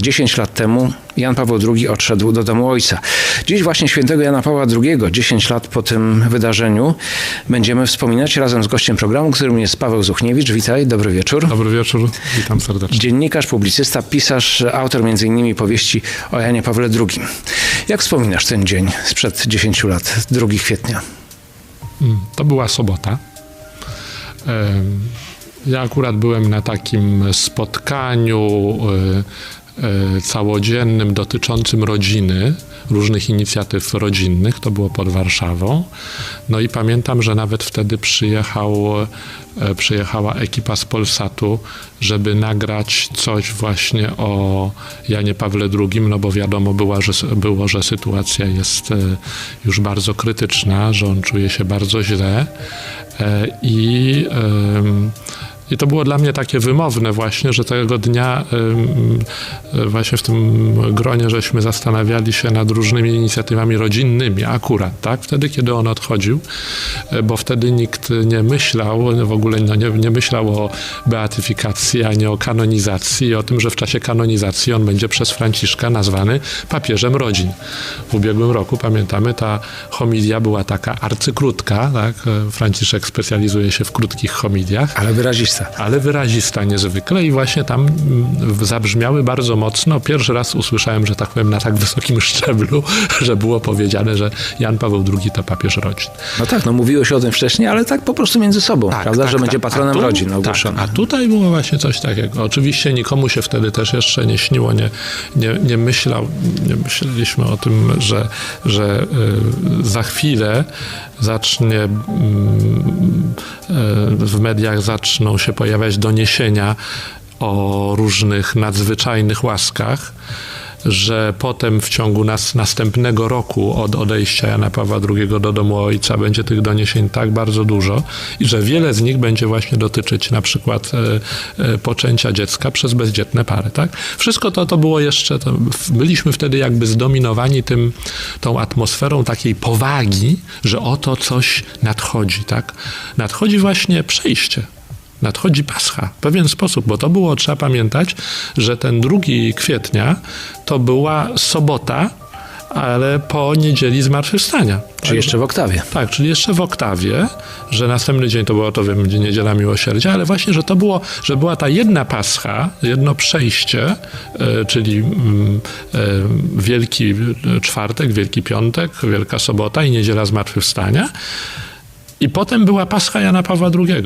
10 lat temu Jan Paweł II odszedł do domu ojca. Dziś właśnie świętego Jana Pawła II, 10 lat po tym wydarzeniu, będziemy wspominać razem z gościem programu, którym jest Paweł Zuchniewicz. Witaj, dobry wieczór. Dobry wieczór, witam serdecznie. Dziennikarz, publicysta, pisarz, autor m.in. powieści o Janie Pawle II. Jak wspominasz ten dzień sprzed 10 lat, 2 kwietnia? Mm, To była sobota. Ja akurat byłem na takim spotkaniu e, całodziennym dotyczącym rodziny, różnych inicjatyw rodzinnych. To było pod Warszawą. No i pamiętam, że nawet wtedy przyjechał, e, przyjechała ekipa z Polsatu, żeby nagrać coś właśnie o Janie Pawle II, no bo wiadomo że, było, że sytuacja jest e, już bardzo krytyczna, że on czuje się bardzo źle. E, I, I to było dla mnie takie wymowne właśnie, że tego dnia e, właśnie w tym gronie żeśmy zastanawiali się nad różnymi inicjatywami rodzinnymi akurat, tak? Wtedy, kiedy on odchodził, e, bo wtedy nikt nie myślał, w ogóle no, nie, nie myślał o beatyfikacji, ani o kanonizacji, o tym, że w czasie kanonizacji on będzie przez Franciszka nazwany papieżem rodzin. W ubiegłym roku, pamiętamy, ta homilia była taka arcykrótka, tak? E, Franciszek specjalizuje się w krótkich homiliach Ale wyrazista. ale wyrazista niezwykle i właśnie tam mm, zabrzmiały bardzo mocno. Pierwszy raz usłyszałem, że tak powiem, na tak wysokim szczeblu, że było powiedziane, że Jan Paweł II to papież rodzin. No tak, no mówiło się o tym wcześniej, ale tak po prostu między sobą, prawda, że będzie A patronem tu- rodzin tak, ogłoszony. a tutaj było właśnie coś takiego. Oczywiście nikomu się wtedy też jeszcze nie śniło, nie, nie, nie, myślał, nie myśleliśmy o tym, że, że y, za chwilę zacznie mm, y, w mediach zaczną się pojawiać doniesienia o różnych nadzwyczajnych łaskach że potem w ciągu nas, następnego roku od odejścia Jana Pawła II do domu ojca będzie tych doniesień tak bardzo dużo i że wiele z nich będzie właśnie dotyczyć na przykład e, e, poczęcia dziecka przez bezdzietne pary. Tak? Wszystko to, to było jeszcze, to, byliśmy wtedy jakby zdominowani tym, tą atmosferą takiej powagi, że oto coś nadchodzi. Tak? Nadchodzi właśnie przejście nadchodzi Pascha w pewien sposób, bo to było, trzeba pamiętać, że ten 2 kwietnia to była sobota, ale po niedzieli zmartwychwstania. Czy jeszcze w oktawie. Tak, czyli jeszcze w oktawie, że następny dzień to była to wiem, niedziela miłosierdzia, ale właśnie, że to było, że była ta jedna pascha, jedno przejście, e, czyli mm, e, Wielki Czwartek, Wielki Piątek, Wielka Sobota i niedziela zmartwychwstania. I potem była pascha Jana Pawła II.